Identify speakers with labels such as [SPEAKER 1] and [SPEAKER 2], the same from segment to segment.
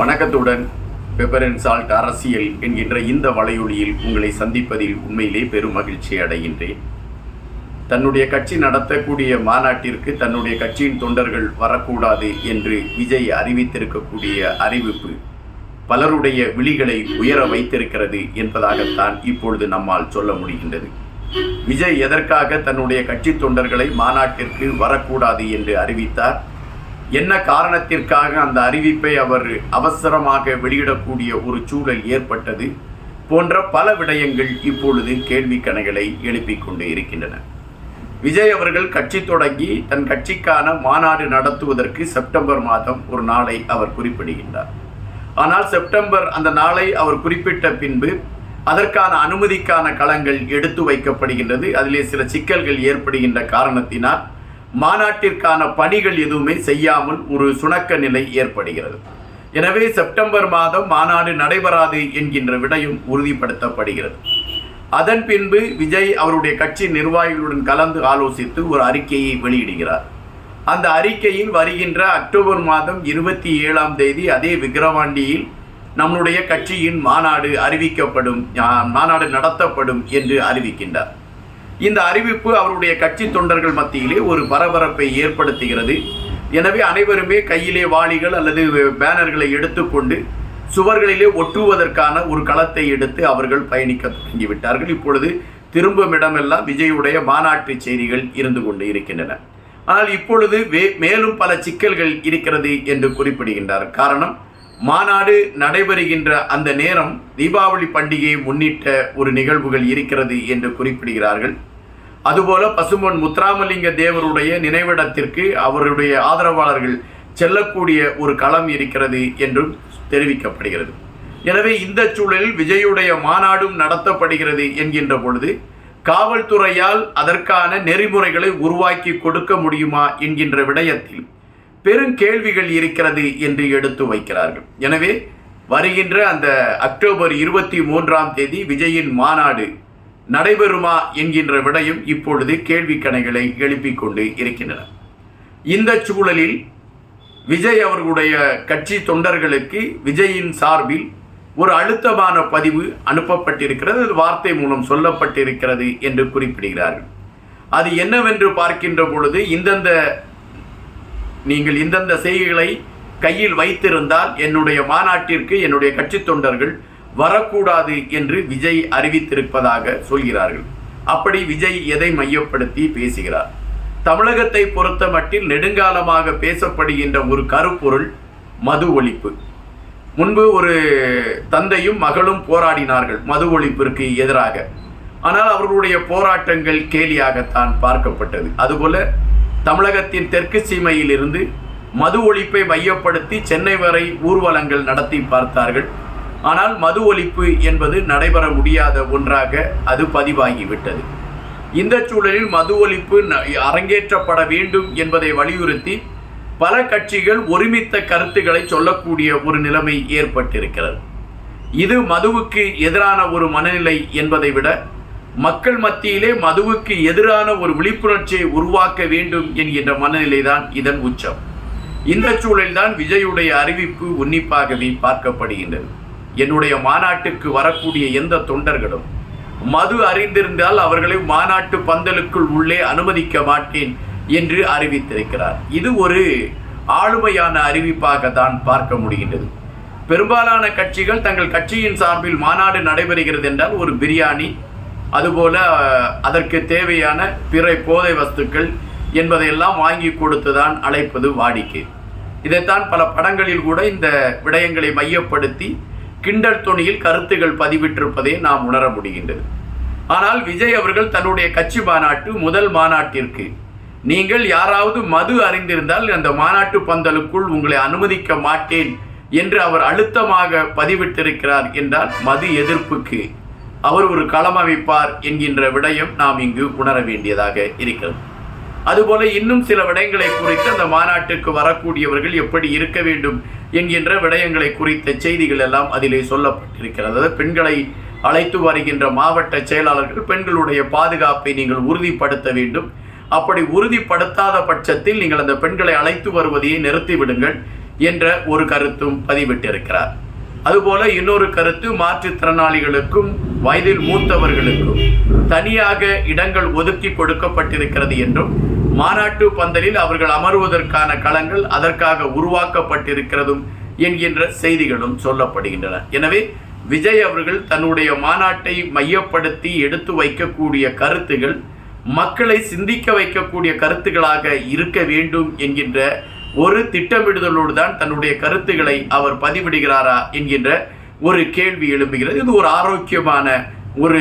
[SPEAKER 1] வணக்கத்துடன் pepper and salt அரசியல் என்கின்ற இந்த வலையொலியில் உங்களை சந்திப்பதில் உண்மையிலே பெரும் மகிழ்ச்சி அடைகின்றேன். தன்னுடைய கட்சி நடத்தக்கூடிய மாநாட்டிற்கு தன்னுடைய கட்சியின் தொண்டர்கள் வரக்கூடாது என்று விஜய் அறிவித்திருக்கக்கூடிய அறிவிப்பு பலருடைய விழிகளை உயர வைத்திருக்கிறது என்பதாகத்தான் இப்பொழுது நம்மால் சொல்ல முடிகின்றது. விஜய் எதற்காக தன்னுடைய கட்சி தொண்டர்களை மாநாட்டிற்கு வரக்கூடாது என்று அறிவித்தார்? என்ன காரணத்திற்காக அந்த அறிவிப்பை அவர் அவசரமாக வெளியிடக்கூடிய ஒரு சூழல் ஏற்பட்டது போன்ற பல விடயங்கள் இப்பொழுது கேள்விக்கணைகளை எழுப்பிக் கொண்டு இருக்கின்றன. விஜய் அவர்கள் கட்சி தொடங்கி தன் கட்சிக்கான மாநாடு நடத்துவதற்கு செப்டம்பர் மாதம் ஒரு நாளை அவர் குறிப்பிடுகின்றார். ஆனால் செப்டம்பர் அந்த நாளை அவர் குறிப்பிட்ட பின்பு அதற்கான அனுமதிக்கான களங்கள் எடுத்து வைக்கப்படுகின்றது. அதிலே சில சிக்கல்கள் ஏற்படுகின்ற காரணத்தினால் மாநாட்டிற்கான பணிகள் எதுவுமே செய்யாமல் ஒரு சுணக்க நிலை ஏற்படுகிறது. எனவே செப்டம்பர் மாதம் மாநாடு நடைபெறாது என்கின்ற விடயம் உறுதிப்படுத்தப்படுகிறது. அதன் பின்பு விஜய் அவருடைய கட்சி நிர்வாகிகளுடன் கலந்து ஆலோசித்து ஒரு அறிக்கையை வெளியிடுகிறார். அந்த அறிக்கையில் வருகின்ற அக்டோபர் மாதம் இருபத்தி ஏழாம் தேதி அதே விக்கிரவாண்டியில் நம்முடைய கட்சியின் மாநாடு அறிவிக்கப்படும் மாநாடு நடத்தப்படும் என்று அறிவிக்கின்றார். இந்த அறிவிப்பு அவருடைய கட்சி தொண்டர்கள் மத்தியிலே ஒரு பரபரப்பை ஏற்படுத்துகிறது. எனவே அனைவருமே கையிலே வாளிகள் அல்லது பேனர்களை எடுத்துக்கொண்டு சுவர்களிலே ஒட்டுவதற்கான ஒரு களத்தை எடுத்து அவர்கள் பயணிக்க தொடங்கிவிட்டார்கள். இப்பொழுது திரும்பும் இடமெல்லாம் விஜயுடைய மாநாட்டு செய்திகள் இருந்து கொண்டு இருக்கின்றன. ஆனால் இப்பொழுது வே மேலும் பல சிக்கல்கள் இருக்கிறது என்று குறிப்பிடுகின்றார். காரணம் மாநாடு நடைபெறுகின்ற அந்த நேரம் தீபாவளி பண்டிகையை முன்னிட்ட ஒரு நிகழ்வுகள் இருக்கிறது என்று குறிப்பிடுகிறார்கள். அதுபோல பசும்பொன் முத்துராமலிங்க தேவருடைய நினைவிடத்திற்கு அவருடைய ஆதரவாளர்கள் செல்லக்கூடிய ஒரு களம் இருக்கிறது என்றும் தெரிவிக்கப்படுகிறது. எனவே இந்த சூழலில் விஜயுடைய மாநாடும் நடத்தப்படுகிறது என்கின்ற பொழுது காவல்துறையால் அதற்கான நெறிமுறைகளை உருவாக்கி கொடுக்க முடியுமா என்கின்ற விடயத்தில் பெரும் கேள்விகள் இருக்கிறது என்று எடுத்து வைக்கிறார்கள். எனவே வருகின்ற அந்த அக்டோபர் இருபத்தி மூன்றாம் தேதி விஜயின் மாநாடு நடைபெறுமா என்கின்ற விடயம் இப்பொழுது கேள்விக்கணைகளை எழுப்பிக் கொண்டு இருக்கின்றன. இந்த சூழலில் விஜய் அவர்களுடைய கட்சி தொண்டர்களுக்கு விஜயின் சார்பில் ஒரு அழுத்தமான பதிவு அனுப்பப்பட்டிருக்கிறது. வார்த்தை மூலம் சொல்லப்பட்டிருக்கிறது என்று குறிப்பிடுகிறார்கள். அது என்னவென்று பார்க்கின்ற பொழுது இந்தந்த நீங்கள் இந்தந்த செய்திகளை கையில் வைத்திருந்தால் என்னுடைய மாநாட்டிற்கு என்னுடைய கட்சி தொண்டர்கள் வரக்கூடாது என்று விஜய் அறிவித்திருப்பதாக சொல்கிறார்கள். அப்படி விஜய் எதை மையப்படுத்தி பேசுகிறார்? தமிழகத்தை பொறுத்த மட்டில் நெடுங்காலமாக பேசப்படுகின்ற ஒரு கருப்பொருள் மது ஒழிப்பு. முன்பு ஒரு தந்தையும் மகளும் போராடினார்கள் மது ஒழிப்பிற்கு எதிராக. ஆனால் அவர்களுடைய போராட்டங்கள் கேலியாகத்தான் பார்க்கப்பட்டது. அதுபோல தமிழகத்தின் தெற்கு சீமையிலிருந்து மது ஒழிப்பை மையப்படுத்தி சென்னை வரை ஊர்வலங்கள் நடத்தி பார்த்தார்கள். ஆனால் மது ஒழிப்பு என்பது நடைபெற முடியாத ஒன்றாக அது பதிவாகிவிட்டது. இந்த சூழலில் மது ஒழிப்பு அரங்கேற்றப்பட வேண்டும் என்பதை வலியுறுத்தி பல கட்சிகள் ஒருமித்த கருத்துக்களை சொல்லக்கூடிய ஒரு நிலைமை ஏற்பட்டிருக்கிறது. இது மதுவுக்கு எதிரான ஒரு மனநிலை என்பதை விட மக்கள் மத்தியிலே மதுவுக்கு எதிரான ஒரு விழிப்புணர்ச்சியை உருவாக்க வேண்டும் என்கின்ற மனநிலை தான் இதன் உச்சம். இந்த சூழலில்தான் விஜயுடைய அறிவிப்பு உன்னிப்பாகவே பார்க்கப்படுகின்றது. என்னுடைய மாநாட்டுக்கு வரக்கூடிய எந்த தொண்டர்களும் மது அறிந்திருந்தால் அவர்களை மாநாட்டு பந்தலுக்குள் உள்ளே அனுமதிக்க மாட்டேன் என்று அறிவித்திருக்கிறார். இது ஒரு ஆளுமையான அறிவிப்பாக தான் பார்க்க முடிகின்றது. பெரும்பாலான கட்சிகள் தங்கள் கட்சியின் சார்பில் மாநாடு நடைபெறுகிறது என்றால் ஒரு பிரியாணி அதுபோல அதற்கு தேவையான பிற போதை வஸ்துக்கள் என்பதையெல்லாம் வாங்கி கொடுத்துதான் அழைப்பது வாடிக்கை. இதைத்தான் பல படங்களில் கூட இந்த விடயங்களை மையப்படுத்தி கிண்டல் துணியில் கருத்துகள் பதிவிட்டிருப்பதை நாம் உணர முடிகின்றது. ஆனால் விஜய் அவர்கள் தன்னுடைய கட்சி மாநாட்டு முதல் மாநாட்டிற்கு நீங்கள் யாராவது மது அறிந்திருந்தால் அந்த மாநாட்டு பந்தலுக்குள் உங்களை அனுமதிக்க மாட்டேன் என்று அவர் அழுத்தமாக பதிவிட்டிருக்கிறார் என்றால் மது எதிர்ப்புக்கு அவர் ஒரு களம் அமைப்பார் என்கின்ற விடயம் நாம் இங்கு உணர வேண்டியதாக இருக்கிறது. அதுபோல இன்னும் சில விடயங்களை குறித்து அந்த மாநாட்டுக்கு வரக்கூடியவர்கள் எப்படி இருக்க வேண்டும் என்கின்ற விடயங்களை குறித்த செய்திகள் எல்லாம் அதிலே சொல்லப்பட்டிருக்கிறது. அதாவது பெண்களை அழைத்து வருகின்ற மாவட்ட செயலாளர்கள் பெண்களுடைய பாதுகாப்பை நீங்கள் உறுதிப்படுத்த வேண்டும். அப்படி உறுதிப்படுத்தாத பட்சத்தில் நீங்கள் அந்த பெண்களை அழைத்து வருவதையே நிறுத்திவிடுங்கள் என்ற ஒரு கருத்தும் பதிவிட்டிருக்கிறார். அதுபோல இன்னொரு கருத்து மாற்றுத்திறனாளிகளுக்கும் வயதில் மூத்தவர்களுக்கும் தனியாக இடங்கள் ஒதுக்கி கொடுக்கப்பட்டிருக்கிறது என்றும் மாநாட்டு பந்தலில் அவர்கள் அமர்வதற்கான களங்கள் அதற்காக உருவாக்கப்பட்டிருக்கிறதும் என்கின்ற செய்திகளும் சொல்லப்படுகின்றன. எனவே விஜய் அவர்கள் தன்னுடைய மாநாட்டை மையப்படுத்தி எடுத்து வைக்கக்கூடிய கருத்துகள் மக்களை சிந்திக்க வைக்கக்கூடிய கருத்துக்களாக இருக்க வேண்டும் என்கின்ற ஒரு திட்டமிடுதலோடு தான் தன்னுடைய கருத்துக்களை அவர் பதிவிடுகிறாரா என்கின்ற ஒரு கேள்வி எழும்புகிறது. இது ஒரு ஆரோக்கியமான ஒரு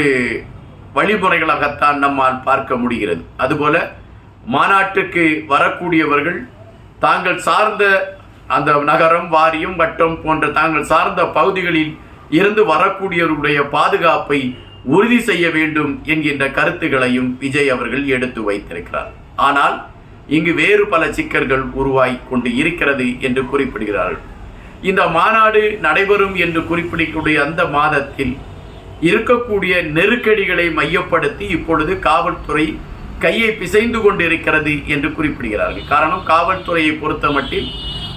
[SPEAKER 1] வழிமுறைகளாகத்தான் நம்மால் பார்க்க முடிகிறது. அதுபோல மாநாட்டுக்கு வரக்கூடியவர்கள் தாங்கள் சார்ந்த அந்த நகரம் வாரியம் வட்டம் போன்ற தாங்கள் சார்ந்த பகுதிகளில் இருந்து வரக்கூடியவருடைய பாதுகாப்பை உறுதி செய்ய வேண்டும் என்கின்ற கருத்துகளையும் விஜய் அவர்கள் எடுத்து வைத்திருக்கிறார். ஆனால் இங்கு வேறு பல சிக்கல்கள் உருவாகி கொண்டு இருக்கிறது என்று குறிப்பிடுகிறார்கள் இந்த மாநாடு நடைபெறும் என்று குறிப்பிடக்கூடிய அந்த மாதத்தில் இருக்கக்கூடிய நெருக்கடிகளை மையப்படுத்தி இப்பொழுது காவல்துறை கையை பிசைந்து கொண்டிருக்கிறது என்று குறிப்பிடுகிறார்கள். காரணம் காவல்துறையை பொறுத்தமட்டில்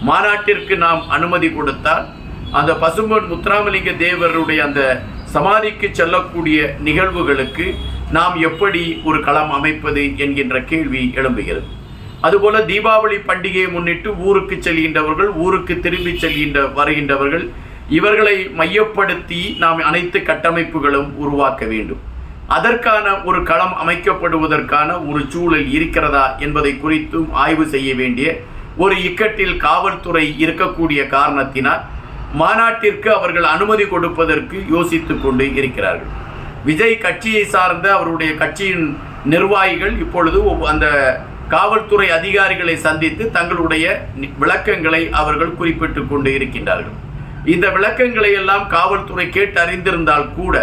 [SPEAKER 1] மாநாட்டிற்கு நாம் அனுமதி கொடுத்தால் அந்த பசும்பொன் முத்துராமலிங்க தேவருடைய அந்த சமாதிக்கு செல்லக்கூடிய நிகழ்வுகளுக்கு நாம் எப்படி ஒரு களம் அமைப்பது என்கின்ற கேள்வி எழும்புகிறது. அதுபோல தீபாவளி பண்டிகையை முன்னிட்டு ஊருக்கு செல்கின்றவர்கள் ஊருக்கு திரும்பி செல்கின்ற வருகின்றவர்கள் இவர்களை மையப்படுத்தி நாம் அனைத்து கட்டமைப்புகளும் உருவாக்க வேண்டும். அதற்கான ஒரு களம் அமைக்கப்படுவதற்கான ஒரு சூழல் இருக்கிறதா என்பதை குறித்தும் ஆய்வு செய்ய வேண்டிய ஒரு இக்கட்டில் காவல்துறை இருக்கக்கூடிய காரணத்தினால் மாநாட்டிற்கு அவர்கள் அனுமதி கொடுப்பதற்கு யோசித்து கொண்டு இருக்கிறார்கள். விஜய் கட்சியை சார்ந்த அவருடைய கட்சியின் நிர்வாகிகள் இப்பொழுது அந்த காவல்துறை அதிகாரிகளை சந்தித்து தங்களுடைய விளக்கங்களை அவர்கள் குறிப்பிட்டு கொண்டு இருக்கின்றார்கள். இந்த விளக்கங்களை எல்லாம் காவல்துறை கேட்டு அறிந்திருந்தால் கூட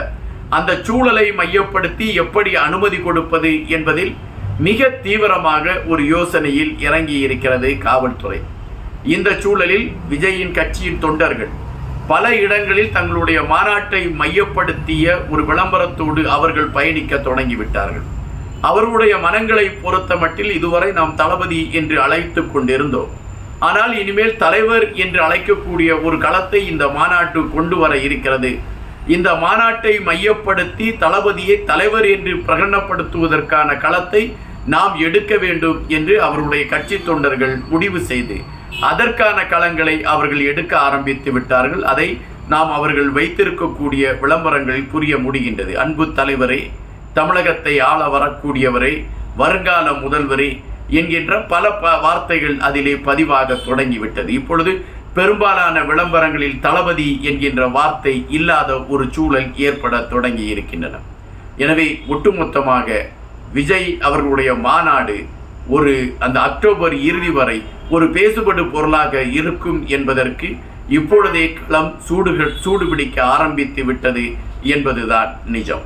[SPEAKER 1] அந்த சூழலை மையப்படுத்தி எப்படி அனுமதி கொடுப்பது என்பதில் மிக தீவிரமாக ஒரு யோசனையில் இறங்கி இருக்கிறது காவல்துறை. இந்த சூழலில் விஜயின் கட்சியின் தொண்டர்கள் பல இடங்களில் தங்களுடைய மாநாட்டை மையப்படுத்திய ஒரு விளம்பரத்தோடு அவர்கள் பயணிக்க தொடங்கிவிட்டார்கள் அவர்களுடைய மனங்களை பொறுத்த மட்டில் இதுவரை நாம் தளபதி என்று அழைத்து கொண்டிருந்தோம். ஆனால் இனிமேல் தலைவர் என்று அழைக்கக்கூடிய ஒரு களத்தை இந்த மாநாட்டு கொண்டு வர இருக்கிறது. இந்த மாநாட்டை மையப்படுத்தி தளபதியை தலைவர் என்று பிரகடனப்படுத்துவதற்கான களத்தை நாம் எடுக்க வேண்டும் என்று அவருடைய கட்சி தொண்டர்கள் முடிவு செய்து அதற்கான களங்களை அவர்கள் எடுக்க ஆரம்பித்து விட்டார்கள். அதை நாம் அவர்கள் வைத்திருக்கக்கூடிய விளம்பரங்களில் புரிய முடிகின்றது. அன்பு தலைவரே தமிழகத்தை ஆள வரக்கூடியவரை வருங்கால முதல்வரே என்கின்ற பல ப வார்த்தைகள் அதிலே பதிவாக தொடங்கிவிட்டது. இப்பொழுது பெரும்பாலான விளம்பரங்களில் தளபதி என்கின்ற வார்த்தை இல்லாத ஒரு சூழல் ஏற்பட தொடங்கி இருக்கின்றன எனவே ஒட்டுமொத்தமாக விஜய் அவர்களுடைய மாநாடு ஒரு அந்த அக்டோபர் இறுதி வரை ஒரு பேசுபடு பொருளாக இருக்கும் என்பதற்கு இப்பொழுதே களம் சூடுகள் சூடுபிடிக்க ஆரம்பித்து விட்டது என்பதுதான் நிஜம்.